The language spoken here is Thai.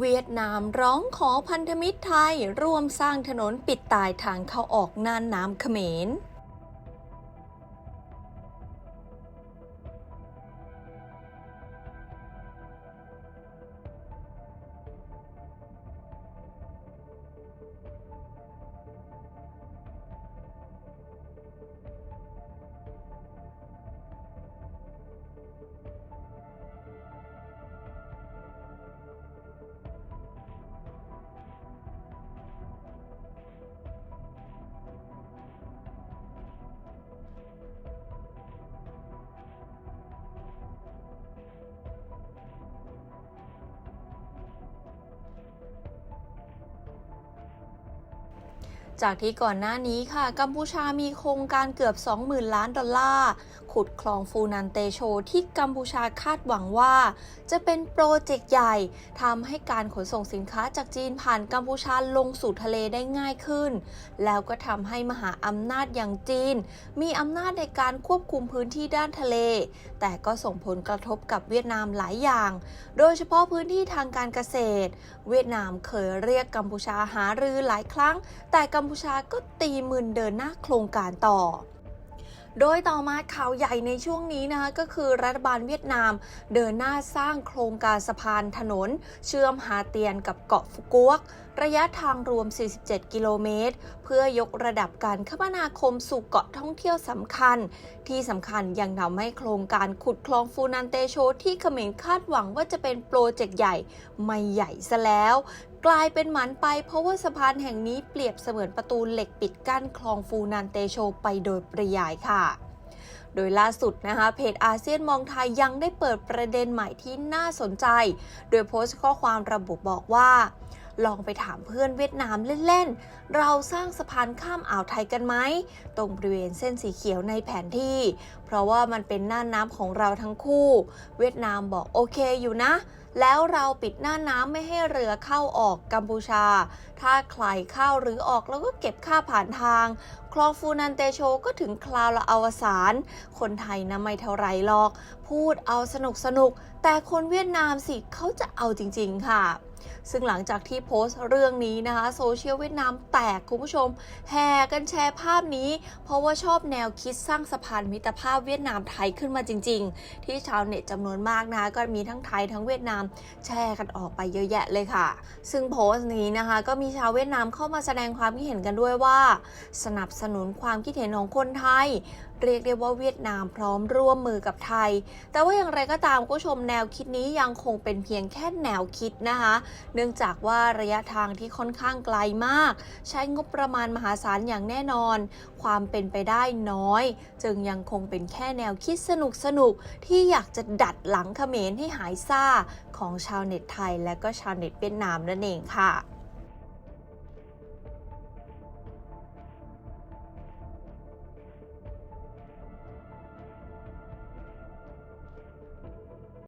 เวียดนามร้องขอพันธมิตรไทย ร่วมสร้างถนนปิดตายทางเข้าออกน่านน้ำเขมร จากที่ก่อนหน้านี้ค่ะกัมพูชามีโครงการเกือบ 20,000 ล้านดอลลาร์ ขุดคลองฟูนันเตโชที่กัมพูชาคาดหวังว่า จะเป็นโปรเจกต์ใหญ่ทำให้การขนส่งสินค้าจากจีนผ่านกัมพูชาลงสู่ทะเลได้ง่ายขึ้น แล้วก็ทำให้มหาอำนาจอย่างจีน มีอำนาจในการควบคุมพื้นที่ด้านทะเล แต่ก็ส่งผลกระทบกับเวียดนามหลายอย่าง โดยเฉพาะพื้นที่ทางการเกษตร เวียดนามเคยเรียกกัมพูชาหารือหลายครั้ง แต่กัมพูชาก็ตีมือเดินหน้าโครงการต่อ โดยต่อมาข่าวใหญ่ในช่วงนี้นะคะก็คือรัฐบาลเวียดนาม เดินหน้าสร้างโครงการสะพานถนน เชื่อมฮาเตียนกับเกาะฟุกวก ระยะทางรวม 47 กิโลเมตร เพื่อยกระดับการคมนาคมสู่เกาะท่องเที่ยวสำคัญ ที่สำคัญยังทำให้โครงการขุดคลองฟูนันเตโชที่เขมรคาดหวังว่าจะเป็นโปรเจกต์ใหญ่ไม่ใหญ่ซะแล้ว กลายเป็นหมันไปเพราะว่าสะพานแห่งนี้เปรียบเสมือนประตูเหล็กปิดกั้นคลองฟูนันเตโชไปโดยปริยายค่ะ โดยล่าสุดนะคะเพจอาเซียนมองไทยยังได้เปิดประเด็นใหม่ที่น่าสนใจ โดยโพสต์ข้อความระบุบอกว่า ลองไปถามเพื่อนเวียดนามเล่นๆ เราสร้างสะพานข้ามอ่าวไทยกันไหม ตรงบริเวณเส้นสีเขียวในแผนที่ เพราะว่ามันเป็นน่านน้ำของเราทั้งคู่ เวียดนามบอกโอเคอยู่นะ แล้วเราปิดหน้าน้ำไม่ให้เรือเข้าออกกัมพูชา ถ้าใครเข้าหรือออกแล้วก็เก็บค่าผ่านทาง คลองฟูนันเตโชก็ถึงคราวละอวสานคนไทยนะไม่เท่าไรหรอก พูดเอาสนุกสนุก แต่คนเวียดนามสิเขาจะเอาจริง ๆ ค่ะซึ่งหลังจากที่โพสต์เรื่องนี้นะคะโซเชียลเวียดนามแตกคุณผู้ชม แห่กันแชร์ภาพนี้ เพราะว่าชอบแนวคิดสร้างสะพานมิตรภาพเวียดนามไทยขึ้นมาจริง ๆ ที่ชาวเน็ตจำนวนมากนะคะก็มีทั้งไทยทั้งเวียดนามแชร์กันออกไปเยอะแยะเลยค่ะ ซึ่งโพสต์นี้นะคะก็มีชาวเวียดนามเข้ามาแสดงความคิดเห็นกันด้วยว่า สนับสนุนความคิดเห็นของคนไทย เรียกได้ว่าเวียดนามพร้อมร่วมมือกับไทย แต่ว่าอย่างไรก็ตามผู้ชมแนวคิดนี้ยังคงเป็นเพียงแค่แนวคิดนะคะ เนื่องจากว่าระยะทางที่ค่อนข้างไกลมาก ใช้งบประมาณมหาศาลอย่างแน่นอน ความเป็นไปได้น้อย จึงยังคงเป็นแค่แนวคิดสนุกสนุกๆที่อยากจะดัดหลังเขมรให้หายซ่าของชาวเน็ตไทยและก็ชาวเน็ตเวียดนามนั่นเองค่ะ